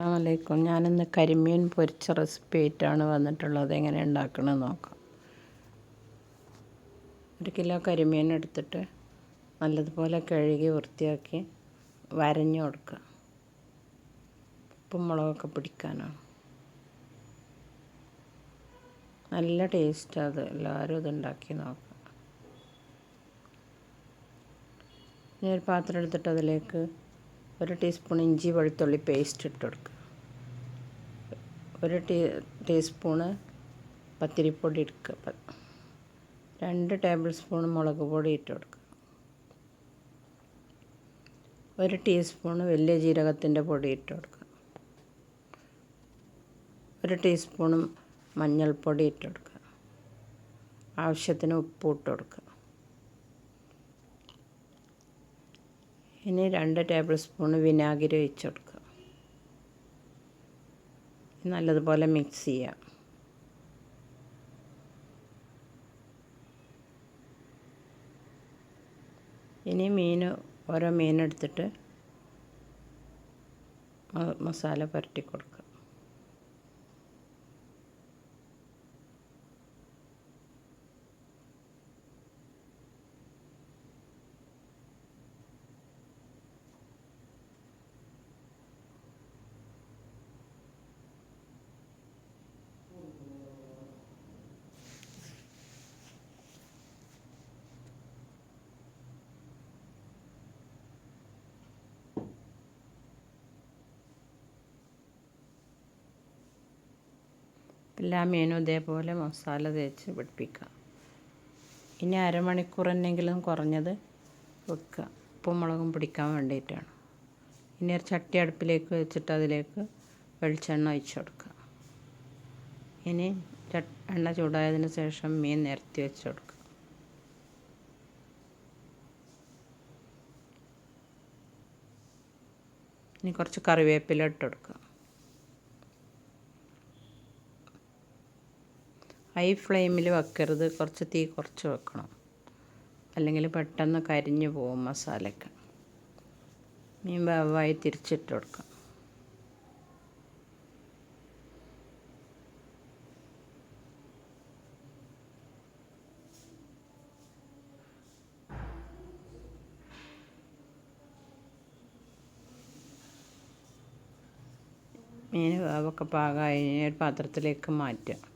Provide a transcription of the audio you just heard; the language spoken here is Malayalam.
അസ്സാമലൈക്കും ഞാനിന്ന് കരിമീൻ പൊരിച്ച റെസിപ്പി ആയിട്ടാണ് വന്നിട്ടുള്ളത്. എങ്ങനെ ഉണ്ടാക്കണമെന്ന് നോക്കാം. ഒരു കിലോ കരിമീൻ എടുത്തിട്ട് നല്ലതുപോലെ കഴുകി വൃത്തിയാക്കി വരഞ്ഞു കൊടുക്കുക. ഉപ്പും മുളകൊക്കെ പിടിക്കാനാണ്. നല്ല ടേസ്റ്റ് അത്. എല്ലാവരും ഇത് ഉണ്ടാക്കി നോക്കാം. ഞാനൊരു ഒരു പാത്രം എടുത്തിട്ട് അതിലേക്ക് ഒരു ടീസ്പൂൺ ഇഞ്ചി വെളുത്തുള്ളി പേസ്റ്റ് ഇട്ട് കൊടുക്കുക ഒരു ടീ ടീസ്പൂണ് പത്തിരിപ്പൊടി എടുക്കുക രണ്ട് ടേബിൾ സ്പൂൺ മുളക് പൊടി ഇട്ട് കൊടുക്കുക ഒരു ടീസ്പൂണ് വലിയ ജീരകത്തിന്റെ പൊടി ഇട്ട് കൊടുക്കുക ഒരു ടീസ്പൂണും മഞ്ഞൾപ്പൊടി ഇട്ട് കൊടുക്കുക ആവശ്യത്തിന് ഉപ്പ് ഇട്ട് കൊടുക്കുക ഇനി രണ്ട് ടേബിൾ സ്പൂൺ വിനാഗിരി ഒഴിച്ച് കൊടുക്കുക. നല്ലതുപോലെ മിക്സ് ചെയ്യാം ഇനി മീൻ ഓരോ മീനെടുത്തിട്ട് മസാല പുരട്ടി കൊടുക്കുക. എല്ലാ മീനും ഇതേപോലെ മസാല തേച്ച് പിടിപ്പിക്കുക. ഇനി അരമണിക്കൂർ എന്നെങ്കിലും കുറഞ്ഞത് വെക്കുക. ഉപ്പും മുളകും പിടിക്കാൻ വേണ്ടിയിട്ടാണ്. ഇനി ഒരു ചട്ടി അടുപ്പിലേക്ക് വെച്ചിട്ട് അതിലേക്ക് വെളിച്ചെണ്ണ ഒഴിച്ചു കൊടുക്കുക. ഇനി എണ്ണ ചൂടായതിന് ശേഷം മീൻ നിരത്തി വെച്ച് കൊടുക്കുക. ഇനി കുറച്ച് കറിവേപ്പില ഇട്ട് കൊടുക്കുക. ഹൈ ഫ്ലെയിമിൽ വെക്കരുത്. കുറച്ച് തീ കുറച്ച് വെക്കണം. അല്ലെങ്കിൽ പെട്ടെന്ന് കരിഞ്ഞു പോകും മസാലയ്ക്ക്. മീൻ വേവായി തിരിച്ചിട്ട് കൊടുക്കാം. മീൻ വേവൊക്കെ പാകമായി ഒരു പാത്രത്തിലേക്ക് മാറ്റുക.